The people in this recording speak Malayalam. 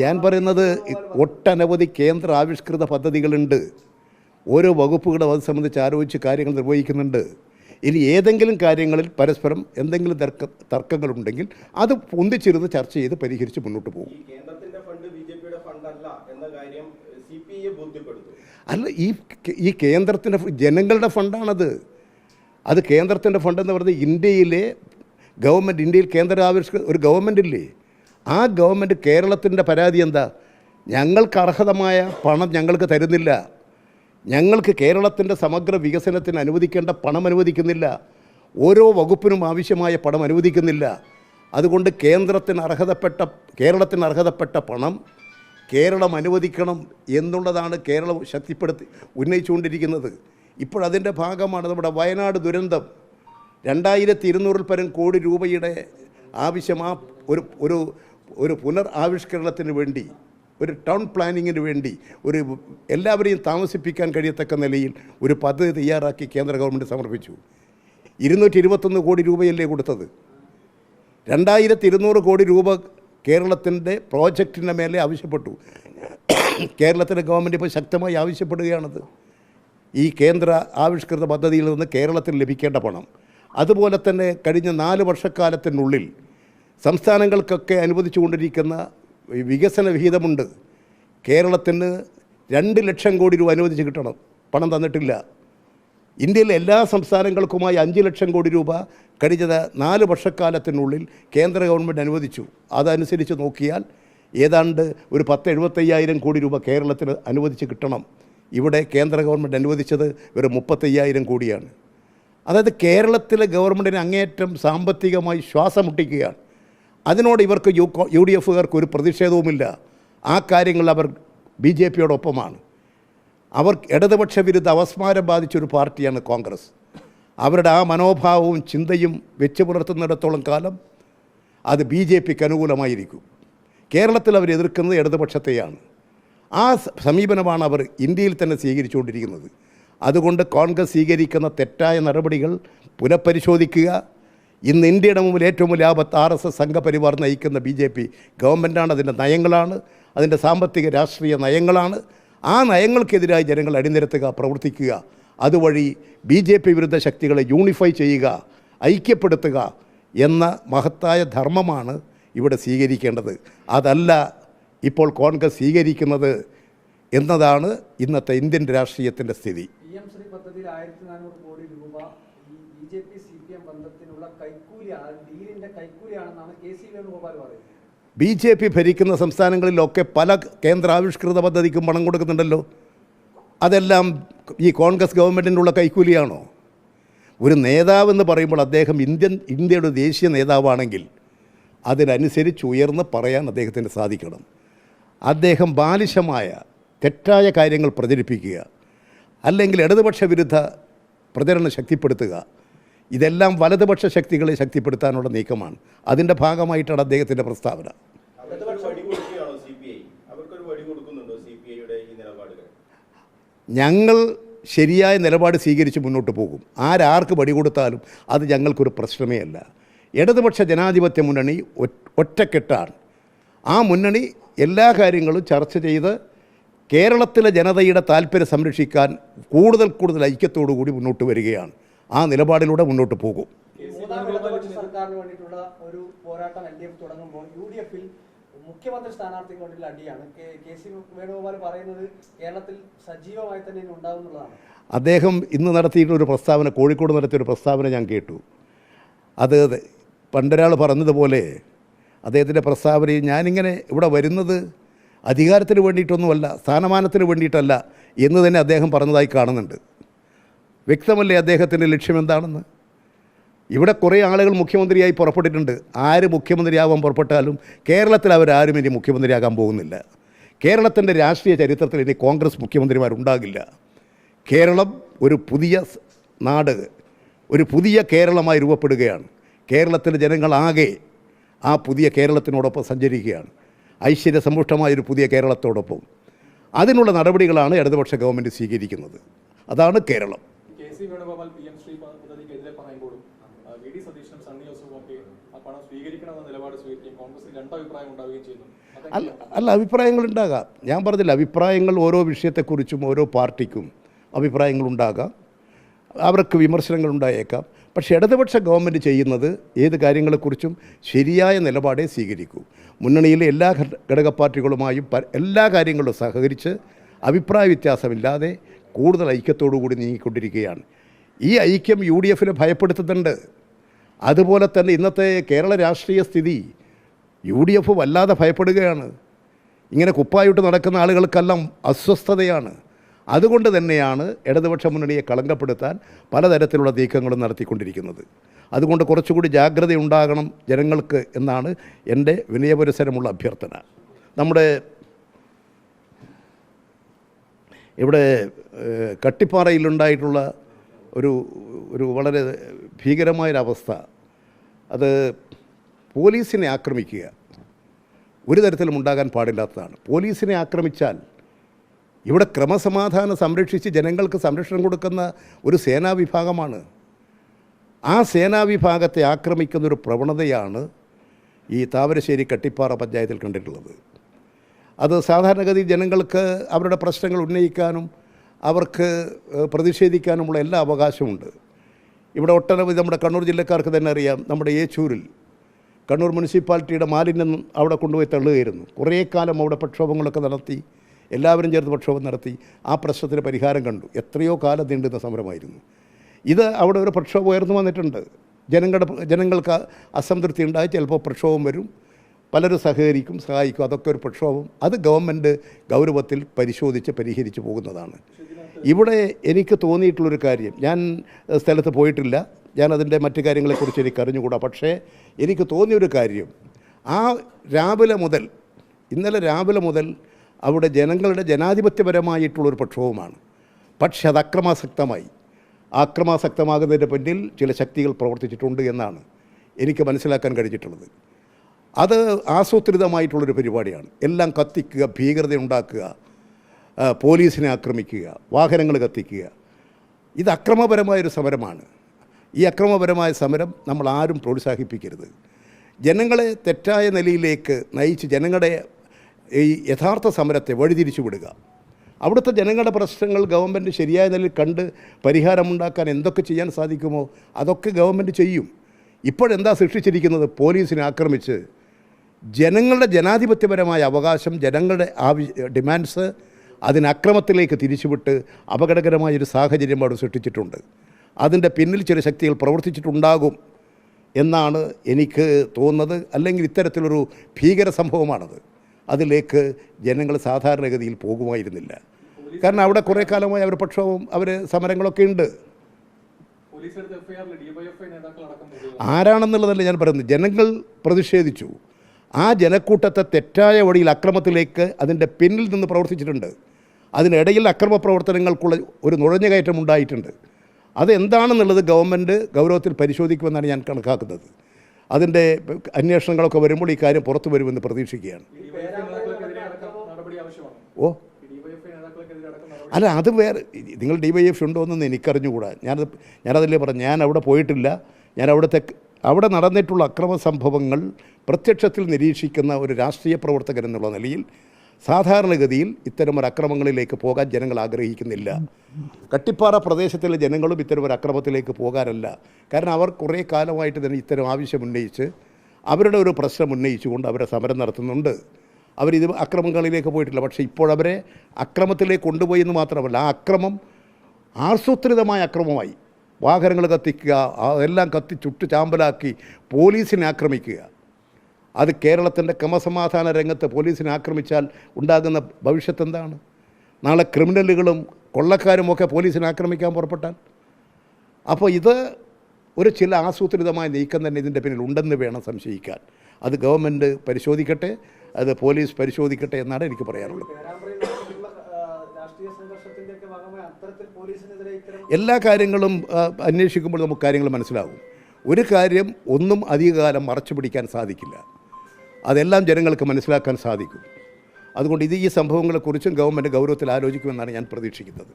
ഞാൻ പറയുന്നത് ഒട്ടനവധി കേന്ദ്ര ആവിഷ്കൃത പദ്ധതികളുണ്ട്. ഓരോ വകുപ്പുകളും അത് സംബന്ധിച്ച് ആലോചിച്ച് കാര്യങ്ങൾ നിർവഹിക്കുന്നുണ്ട്. ഇനി ഏതെങ്കിലും കാര്യങ്ങളിൽ പരസ്പരം എന്തെങ്കിലും തർക്ക തർക്കങ്ങളുണ്ടെങ്കിൽ അത് ഒന്നിച്ചിരുന്ന് ചർച്ച ചെയ്ത് പരിഹരിച്ച് മുന്നോട്ട് പോകും. അല്ല ഈ ഈ കേന്ദ്രത്തിന്റെ ജനങ്ങളുടെ ഫണ്ടാണത്. അത് കേന്ദ്രത്തിന്റെ ഫണ്ടെന്ന് പറയുന്നത് ഇന്ത്യയിലെ ഗവൺമെന്റ് ഇന്ത്യയിൽ കേന്ദ്ര ആവിഷ്കൃത ഒരു ഗവൺമെന്റ് ഇല്ലേ? ആ ഗവൺമെന്റ് കേരളത്തിന്റെ പരാതി എന്താ? ഞങ്ങൾക്ക് അർഹതമായ പണം ഞങ്ങൾക്ക് തരുന്നില്ല. ഞങ്ങൾക്ക് കേരളത്തിന്റെ സമഗ്ര വികസനത്തിന് അനുവദിക്കേണ്ട പണം അനുവദിക്കുന്നില്ല. ഓരോ വകുപ്പിനും ആവശ്യമായ പണം അനുവദിക്കുന്നില്ല. അതുകൊണ്ട് കേന്ദ്രത്തിന് അർഹതപ്പെട്ട കേരളത്തിന് അർഹതപ്പെട്ട പണം കേരളം അനുവദിക്കണം എന്നുള്ളതാണ് കേരളം ശക്തിപ്പെടുത്തി ഉന്നയിച്ചുകൊണ്ടിരിക്കുന്നത്. ഇപ്പോഴതിന്റെ ഭാഗമാണ് നമ്മുടെ വയനാട് ദുരന്തം. രണ്ടായിരത്തി ഇരുന്നൂറിൽ പരം കോടി രൂപയുടെ ആവശ്യം ആ ഒരു ഒരു ഒരു പുനർ ആവിഷ്കരണത്തിന് വേണ്ടി ഒരു ടൗൺ പ്ലാനിങ്ങിന് വേണ്ടി ഒരു എല്ലാവരെയും താമസിപ്പിക്കാൻ കഴിയത്തക്ക നിലയിൽ ഒരു പദ്ധതി തയ്യാറാക്കി കേന്ദ്ര ഗവൺമെന്റ് സമർപ്പിച്ചു. ഇരുന്നൂറ്റി ഇരുപത്തൊന്ന് കോടി രൂപയല്ലേ കൊടുത്തത്? രണ്ടായിരത്തി ഇരുന്നൂറ് കോടി രൂപ കേരളത്തിന്റെ പ്രോജക്റ്റിന്റെ മേലെ ആവശ്യപ്പെട്ടു. കേരളത്തിന്റെ ഗവൺമെന്റ് ഇപ്പോൾ ശക്തമായി ആവശ്യപ്പെടുകയാണത്. ഈ കേന്ദ്ര ആവിഷ്കൃത പദ്ധതിയിൽ നിന്ന് കേരളത്തിന് ലഭിക്കേണ്ട പണം. അതുപോലെ തന്നെ കഴിഞ്ഞ നാല് വർഷക്കാലത്തിനുള്ളിൽ സംസ്ഥാനങ്ങൾക്കൊക്കെ അനുവദിച്ചുകൊണ്ടിരിക്കുന്ന വികസന വിഹിതമുണ്ട്. കേരളത്തിന് രണ്ട് ലക്ഷം കോടി രൂപ അനുവദിച്ച് കിട്ടണം. പണം തന്നിട്ടില്ല. ഇന്ത്യയിലെ എല്ലാ സംസ്ഥാനങ്ങൾക്കുമായി അഞ്ച് ലക്ഷം കോടി രൂപ കഴിഞ്ഞത് നാല് വർഷക്കാലത്തിനുള്ളിൽ കേന്ദ്ര ഗവൺമെന്റ് അനുവദിച്ചു. അതനുസരിച്ച് നോക്കിയാൽ ഏതാണ്ട് ഒരു പത്ത് എഴുപത്തയ്യായിരം കോടി രൂപ കേരളത്തിന് അനുവദിച്ച് കിട്ടണം. ഇവിടെ കേന്ദ്ര ഗവൺമെന്റ് അനുവദിച്ചത് വെറും മുപ്പത്തയ്യായിരം കോടിയാണ്. അതായത് കേരളത്തിലെ ഗവൺമെന്റിന് അങ്ങേയറ്റം സാമ്പത്തികമായി ശ്വാസം മുട്ടിക്കുകയാണ്. അതിനോട് ഇവർക്ക് യു യു ഡി എഫുകാർക്ക് ഒരു പ്രതിഷേധവുമില്ല. ആ കാര്യങ്ങൾ അവർ ബി ജെ പിയോടൊപ്പമാണ്. അവർ ഇടതുപക്ഷ വിരുദ്ധ അവസ്മാരം ബാധിച്ചൊരു പാർട്ടിയാണ് കോൺഗ്രസ്. അവരുടെ ആ മനോഭാവവും ചിന്തയും വെച്ച് പുലർത്തുന്നിടത്തോളം കാലം അത് ബി ജെ പിക്ക് അനുകൂലമായിരിക്കും. കേരളത്തിൽ അവർ എതിർക്കുന്നത് ഇടതുപക്ഷത്തെയാണ്. ആ സമീപനമാണ് അവർ ഇന്ത്യയിൽ തന്നെ സ്വീകരിച്ചുകൊണ്ടിരിക്കുന്നത്. അതുകൊണ്ട് കോൺഗ്രസ് സ്വീകരിക്കുന്ന തെറ്റായ നടപടികൾ പുനഃപരിശോധിക്കുക ഇന്ന് ഇന്ത്യയുടെ മുമ്പിൽ ഏറ്റവും വലിയ ആപത്ത് ആർ എസ് എസ് സംഘപരിവാർ നയിക്കുന്ന ബി ജെ പി ഗവൺമെന്റാണ് അതിന്റെ നയങ്ങളാണ് അതിന്റെ സാമ്പത്തിക രാഷ്ട്രീയ നയങ്ങളാണ്. ആ നയങ്ങൾക്കെതിരായി ജനങ്ങൾ അണിനിരത്തുക പ്രവർത്തിക്കുക. അതുവഴി ബി ജെ പി വിരുദ്ധ ശക്തികളെ യൂണിഫൈ ചെയ്യുക ഐക്യപ്പെടുത്തുക എന്ന മഹത്തായ ധർമ്മമാണ് ഇവിടെ സ്വീകരിക്കേണ്ടത്. അതല്ല ഇപ്പോൾ കോൺഗ്രസ് സ്വീകരിക്കുന്നത് എന്നതാണ് ഇന്നത്തെ ഇന്ത്യൻ രാഷ്ട്രീയത്തിന്റെ സ്ഥിതി. പദ്ധതിയിൽ ആയിരത്തി നാനൂറ് കോടി രൂപ J P C P M ബന്ധത്തിനുള്ള കൈക്കൂലിയാണ് ഡീലിന്റെ കൈക്കൂലിയാണെന്നാണ് കെ സി വേണുഗോപാൽ പറയുന്നത്. ബി ജെ പി ഭരിക്കുന്ന സംസ്ഥാനങ്ങളിലൊക്കെ പല കേന്ദ്ര ആവിഷ്കൃത പദ്ധതിക്കും പണം കൊടുക്കുന്നുണ്ടല്ലോ. അതെല്ലാം ഈ കോൺഗ്രസ് ഗവൺമെന്റിനുള്ള കൈക്കൂലിയാണോ? ഒരു നേതാവെന്ന് പറയുമ്പോൾ അദ്ദേഹം ഇന്ത്യൻ ഇന്ത്യയുടെ ദേശീയ നേതാവാണെങ്കിൽ അതിനനുസരിച്ച് ഉയർന്ന് പറയാൻ അദ്ദേഹത്തിന് സാധിക്കണം. അദ്ദേഹം ബാലിശമായ തെറ്റായ കാര്യങ്ങൾ പ്രചരിപ്പിക്കുക അല്ലെങ്കിൽ ഇടതുപക്ഷ വിരുദ്ധ പ്രചരണം ശക്തിപ്പെടുത്തുക ഇതെല്ലാം വലതുപക്ഷ ശക്തികളെ ശക്തിപ്പെടുത്താനുള്ള നീക്കമാണ്. അതിന്റെ ഭാഗമായിട്ടാണ് അദ്ദേഹത്തിന്റെ പ്രസ്താവന. ഞങ്ങൾ ശരിയായ നിലപാട് സ്വീകരിച്ച് മുന്നോട്ട് പോകും. ആരാർക്ക് പടി കൊടുത്താലും അത് ഞങ്ങൾക്കൊരു പ്രശ്നമേ അല്ല. ഇടതുപക്ഷ ജനാധിപത്യ മുന്നണി ഒറ്റക്കെട്ടാണ്. ആ മുന്നണി എല്ലാ കാര്യങ്ങളും ചർച്ച ചെയ്ത് കേരളത്തിലെ ജനതയുടെ താല്പര്യം സംരക്ഷിക്കാൻ കൂടുതൽ കൂടുതൽ ഐക്യത്തോടു കൂടി മുന്നോട്ട് വരികയാണ്. ആ നിലപാടിലൂടെ മുന്നോട്ട് പോകും. സർക്കാരിന് വേണ്ടിയിട്ടുള്ള ഒരു പോരാട്ടം എൽ ഡി എഫ് തുടങ്ങുമ്പോൾ യു ഡി എഫിൽ മുഖ്യമന്ത്രി സ്ഥാനാർത്ഥിക്ക് വേണ്ടിയുള്ള അടിയാണ്. കെ- കെ സി വേണുഗോപാൽ പറയുന്നത് കേരളത്തിൽ സജീവമായി തന്നെ ഇനി അദ്ദേഹം ഇന്ന് നടത്തിയിട്ടുള്ള ഒരു പ്രസ്താവന കോഴിക്കോട് നടത്തിയ ഒരു പ്രസ്താവന ഞാൻ കേട്ടു. അത് പണ്ടൊരാൾ പറഞ്ഞതുപോലെ അദ്ദേഹത്തിന്റെ പ്രസ്താവനയിൽ ഞാനിങ്ങനെ ഇവിടെ വരുന്നത് അധികാരത്തിന് വേണ്ടിയിട്ടൊന്നുമല്ല സ്ഥാനമാനത്തിന് വേണ്ടിയിട്ടല്ല എന്ന് തന്നെ അദ്ദേഹം പറഞ്ഞതായി കാണുന്നുണ്ട്. വ്യക്തമല്ലേ അദ്ദേഹത്തിന്റെ ലക്ഷ്യം എന്താണെന്ന് ഇവിടെ കുറേ ആളുകൾ മുഖ്യമന്ത്രിയായി പുറപ്പെട്ടിട്ടുണ്ട്. ആര് മുഖ്യമന്ത്രിയാവാൻ പുറപ്പെട്ടാലും കേരളത്തിൽ അവരാരും ഇനി മുഖ്യമന്ത്രിയാകാൻ പോകുന്നില്ല. കേരളത്തിന്റെ രാഷ്ട്രീയ ചരിത്രത്തിൽ ഇനി കോൺഗ്രസ് മുഖ്യമന്ത്രിമാരുണ്ടാകില്ല. കേരളം ഒരു പുതിയ നാട് ഒരു പുതിയ കേരളമായി രൂപപ്പെടുകയാണ്. കേരളത്തിലെ ജനങ്ങളാകെ ആ പുതിയ കേരളത്തിനോടൊപ്പം സഞ്ചരിക്കുകയാണ്. ഐശ്വര്യസമ്പുഷ്ടമായൊരു പുതിയ കേരളത്തോടൊപ്പം. അതിനുള്ള നടപടികളാണ് ഇടതുപക്ഷ ഗവൺമെന്റ് സ്വീകരിക്കുന്നത്. അതാണ് Keralam. C Venugopal P M Shri പദ്ധതിക്കെതിരെ പറയുമ്പോഴും വി ഡി സതീശനും സണ്ണി ജോസഫും ഒക്കെ ആ പണം സ്വീകരിക്കണമെന്ന നിലപാട് സ്വീകരിക്കുകയും കോൺഗ്രസിൽ രണ്ടഭിപ്രായം ഉണ്ടാവുകയും ചെയ്യുന്നു. അല്ല അല്ല അഭിപ്രായങ്ങൾ ഉണ്ടാകാം. ഞാൻ പറഞ്ഞില്ല അഭിപ്രായങ്ങൾ ഓരോ വിഷയത്തെക്കുറിച്ചും ഓരോ പാർട്ടിക്കും അഭിപ്രായങ്ങൾ ഉണ്ടാകാം. അവർക്ക് വിമർശനങ്ങൾ ഉണ്ടായേക്കാം. പക്ഷേ ഇടതുപക്ഷ ഗവൺമെന്റ് ചെയ്യുന്നത് ഏത് കാര്യങ്ങളെക്കുറിച്ചും ശരിയായ നിലപാടേ സ്വീകരിക്കൂ. മുന്നണിയിലെ എല്ലാ ഘട- ഘടക പാർട്ടികളുമായും എല്ലാ കാര്യങ്ങളും സഹകരിച്ച് അഭിപ്രായ വ്യത്യാസമില്ലാതെ കൂടുതൽ ഐക്യത്തോടു കൂടി നീങ്ങിക്കൊണ്ടിരിക്കുകയാണ്. ഈ ഐക്യം യു ഡി എഫിനെ ഭയപ്പെടുത്തുന്നുണ്ട്. അതുപോലെ തന്നെ ഇന്നത്തെ കേരള രാഷ്ട്രീയ സ്ഥിതി യു ഡി എഫ് വല്ലാതെ ഭയപ്പെടുകയാണ്. ഇങ്ങനെ കുപ്പായിട്ട് നടക്കുന്ന ആളുകൾക്കെല്ലാം അസ്വസ്ഥതയാണ്. അതുകൊണ്ട് തന്നെയാണ് ഇടതുപക്ഷ മുന്നണിയെ കളങ്കപ്പെടുത്താൻ പലതരത്തിലുള്ള നീക്കങ്ങളും നടത്തിക്കൊണ്ടിരിക്കുന്നത്. അതുകൊണ്ട് കുറച്ചുകൂടി ജാഗ്രതയുണ്ടാകണം ജനങ്ങൾക്ക് എന്നാണ് എന്റെ വിനയപുരസരമുള്ള അഭ്യർത്ഥന. നമ്മുടെ ഇവിടെ കട്ടിപ്പാറയിലുണ്ടായിട്ടുള്ള ഒരു ഒരു വളരെ ഭീകരമായൊരവസ്ഥ. അത് പോലീസിനെ ആക്രമിക്കുക ഒരു തരത്തിലും ഉണ്ടാകാൻ പാടില്ലാത്തതാണ്. പോലീസിനെ ആക്രമിച്ചാൽ ഇവിടെ ക്രമസമാധാനം സംരക്ഷിച്ച് ജനങ്ങൾക്ക് സംരക്ഷണം കൊടുക്കുന്ന ഒരു സേനാ വിഭാഗമാണ് ആ സേനാ വിഭാഗത്തെ ആക്രമിക്കുന്ന ഒരു പ്രവണതയാണ് ഈ താമരശ്ശേരി കട്ടിപ്പാറ പഞ്ചായത്തിൽ കണ്ടിട്ടുള്ളത്. അത് സാധാരണഗതി ജനങ്ങൾക്ക് അവരുടെ പ്രശ്നങ്ങൾ ഉന്നയിക്കാനും അവർക്ക് പ്രതിഷേധിക്കാനുമുള്ള എല്ലാ അവകാശമുണ്ട്. ഇവിടെ ഒട്ടനവധി നമ്മുടെ കണ്ണൂർ ജില്ലക്കാർക്ക് തന്നെ അറിയാം നമ്മുടെ ഏച്ചൂരിൽ കണ്ണൂർ മുനിസിപ്പാലിറ്റിയുടെ മാലിന്യം അവിടെ കൊണ്ടുപോയി തള്ളുകയായിരുന്നു. കുറേ കാലം അവിടെ പ്രക്ഷോഭങ്ങളൊക്കെ നടത്തി എല്ലാവരും ചേർത്ത് പ്രക്ഷോഭം നടത്തി ആ പ്രശ്നത്തിന് പരിഹാരം കണ്ടു. എത്രയോ കാലം നീണ്ടുന്ന സമരമായിരുന്നു. ഇത് അവിടെ ഒരു പ്രക്ഷോഭം ഉയർന്നു വന്നിട്ടുണ്ട്. ജനങ്ങളുടെ ജനങ്ങൾക്ക് അസംതൃപ്തി ഉണ്ടായി ചിലപ്പോൾ പ്രക്ഷോഭം വരും. പലരും സഹകരിക്കും സഹായിക്കും അതൊക്കെ ഒരു പ്രക്ഷോഭം. അത് ഗവൺമെന്റ് ഗൗരവത്തിൽ പരിശോധിച്ച് പരിഹരിച്ചു പോകുന്നതാണ്. ഇവിടെ എനിക്ക് തോന്നിയിട്ടുള്ളൊരു കാര്യം ഞാൻ സ്ഥലത്ത് പോയിട്ടില്ല. ഞാൻ അതിന്റെ മറ്റു കാര്യങ്ങളെക്കുറിച്ച് എനിക്ക് അറിഞ്ഞുകൂടാ. പക്ഷേ എനിക്ക് തോന്നിയൊരു കാര്യം. ആ രാവിലെ മുതൽ ഇന്നലെ രാവിലെ മുതൽ അവിടെ ജനങ്ങളുടെ ജനാധിപത്യപരമായിട്ടുള്ളൊരു പ്രക്ഷോഭമാണ്. പക്ഷേ അത് അക്രമാസക്തമായി. അക്രമാസക്തമാകുന്നതിന്റെ പിന്നിൽ ചില ശക്തികൾ പ്രവർത്തിച്ചിട്ടുണ്ട് എന്നാണ് എനിക്ക് മനസ്സിലാക്കാൻ കഴിഞ്ഞിട്ടുള്ളത്. അത് ആസൂത്രിതമായിട്ടുള്ളൊരു പരിപാടിയാണ്. എല്ലാം കത്തിക്കുക ഭീകരത ഉണ്ടാക്കുക പോലീസിനെ ആക്രമിക്കുക വാഹനങ്ങൾ കത്തിക്കുക. ഇത് അക്രമപരമായൊരു സമരമാണ്. ഈ അക്രമപരമായ സമരം നമ്മൾ ആരും പ്രോത്സാഹിപ്പിക്കരുത്. ജനങ്ങളെ തെറ്റായ നിലയിലേക്ക് നയിച്ച് ജനങ്ങളുടെ ഈ യഥാർത്ഥ സമരത്തെ വഴിതിരിച്ചു വിടുക. അവിടുത്തെ ജനങ്ങളുടെ പ്രശ്നങ്ങൾ ഗവൺമെന്റ് ശരിയായ നിലയിൽ കണ്ട് പരിഹാരമുണ്ടാക്കാൻ എന്തൊക്കെ ചെയ്യാൻ സാധിക്കുമോ അതൊക്കെ ഗവൺമെന്റ് ചെയ്യും. ഇപ്പോഴെന്താ സൃഷ്ടിച്ചിരിക്കുന്നത്? പോലീസിനെ ആക്രമിച്ച് ജനങ്ങളുടെ ജനാധിപത്യപരമായ അവകാശം ജനങ്ങളുടെ ആവശ്യ ഡിമാൻഡ്സ് അതിനക്രമത്തിലേക്ക് തിരിച്ചുവിട്ട് അപകടകരമായൊരു സാഹചര്യം അവിടെ സൃഷ്ടിച്ചിട്ടുണ്ട്. അതിന്റെ പിന്നിൽ ചില ശക്തികൾ പ്രവർത്തിച്ചിട്ടുണ്ടാകും എന്നാണ് എനിക്ക് തോന്നുന്നത്. അല്ലെങ്കിൽ ഇത്തരത്തിലൊരു ഭീകര സംഭവമാണത്. അതിലേക്ക് ജനങ്ങൾ സാധാരണഗതിയിൽ പോകുമായിരുന്നില്ല. കാരണം അവിടെ കുറേ കാലമായി അവർ പക്ഷവും അവർ സമരങ്ങളൊക്കെ ഉണ്ട്. ആരാണെന്നുള്ളതല്ല ഞാൻ പറയുന്നത്. ജനങ്ങൾ പ്രതിഷേധിച്ചു. ആ ജനക്കൂട്ടത്തെ തെറ്റായ വഴിയിൽ അക്രമത്തിലേക്ക് അതിന്റെ പിന്നിൽ നിന്ന് പ്രവർത്തിച്ചിട്ടുണ്ട്. അതിനിടയിൽ അക്രമ പ്രവർത്തനങ്ങൾക്കുള്ള ഒരു നുഴഞ്ഞുകയറ്റം ഉണ്ടായിട്ടുണ്ട്. അതെന്താണെന്നുള്ളത് ഗവൺമെന്റ് ഗൗരവത്തിൽ പരിശോധിക്കുമെന്നാണ് ഞാൻ കണക്കാക്കുന്നത്. അതിന്റെ അന്വേഷണങ്ങളൊക്കെ വരുമ്പോൾ ഈ കാര്യം പുറത്തു വരുമെന്ന് പ്രതീക്ഷിക്കുകയാണ്. ഓ. അല്ല അത് വേറെ നിങ്ങൾ ഡി വൈ എഫ് ഉണ്ടോ എന്നൊന്നും എനിക്കറിഞ്ഞുകൂടാ. ഞാനത് ഞാനതല്ലേ പറഞ്ഞു ഞാൻ അവിടെ പോയിട്ടില്ല. ഞാൻ അവിടുത്തെ അവിടെ നടന്നിട്ടുള്ള അക്രമ സംഭവങ്ങൾ പ്രത്യക്ഷത്തിൽ നിരീക്ഷിക്കുന്ന ഒരു രാഷ്ട്രീയ പ്രവർത്തകൻ എന്നുള്ള നിലയിൽ സാധാരണഗതിയിൽ ഇത്തരം ഒരു അക്രമങ്ങളിലേക്ക് പോകാൻ ജനങ്ങൾ ആഗ്രഹിക്കുന്നില്ല. കട്ടിപ്പാറ പ്രദേശത്തിലെ ജനങ്ങളും ഇത്തരം ഒരു അക്രമത്തിലേക്ക് പോകാനല്ല. കാരണം അവർ കുറേ കാലമായിട്ട് തന്നെ ഇത്തരം ആവശ്യം ഉന്നയിച്ച് അവരുടെ ഒരു പ്രശ്നം ഉന്നയിച്ചുകൊണ്ട് അവരെ സമരം നടത്തുന്നുണ്ട്. അവരിത് അക്രമങ്ങളിലേക്ക് പോയിട്ടില്ല. പക്ഷേ ഇപ്പോഴവരെ അക്രമത്തിലേക്ക് കൊണ്ടുപോയി എന്ന് മാത്രമല്ല ആ അക്രമം ആസൂത്രിതമായ അക്രമമായി. വാഹനങ്ങൾ കത്തിക്കുക അതെല്ലാം കത്തി ചുട്ട് ചാമ്പലാക്കി പോലീസിനെ ആക്രമിക്കുക. അത് കേരളത്തിന്റെ ക്രമസമാധാന രംഗത്ത് പോലീസിനെ ആക്രമിച്ചാൽ ഉണ്ടാകുന്ന ഭവിഷ്യത്ത് എന്താണ്? നാളെ ക്രിമിനലുകളും കൊള്ളക്കാരുമൊക്കെ പോലീസിനെ ആക്രമിക്കാൻ പുറപ്പെട്ടാൽ? അപ്പോൾ ഇത് ഒരു ചില ആസൂത്രിതമായ നീക്കം തന്നെ ഇതിന്റെ പിന്നിൽ ഉണ്ടെന്ന് വേണം സംശയിക്കാൻ. അത് ഗവൺമെന്റ് പരിശോധിക്കട്ടെ അത് പോലീസ് പരിശോധിക്കട്ടെ എന്നാണ് എനിക്ക് പറയാനുള്ളത്. എല്ലാ കാര്യങ്ങളും അന്വേഷിക്കുമ്പോൾ നമുക്ക് കാര്യങ്ങൾ മനസ്സിലാകും. ഒരു കാര്യം ഒന്നും അധികകാലം മറച്ചു പിടിക്കാൻ സാധിക്കില്ല. അതെല്ലാം ജനങ്ങൾക്ക് മനസ്സിലാക്കാൻ സാധിക്കും. അതുകൊണ്ട് ഇത് ഈ സംഭവങ്ങളെക്കുറിച്ചും ഗവൺമെന്റ് ഗൗരവത്തിൽ ആലോചിക്കുമെന്നാണ് ഞാൻ പ്രതീക്ഷിക്കുന്നത്.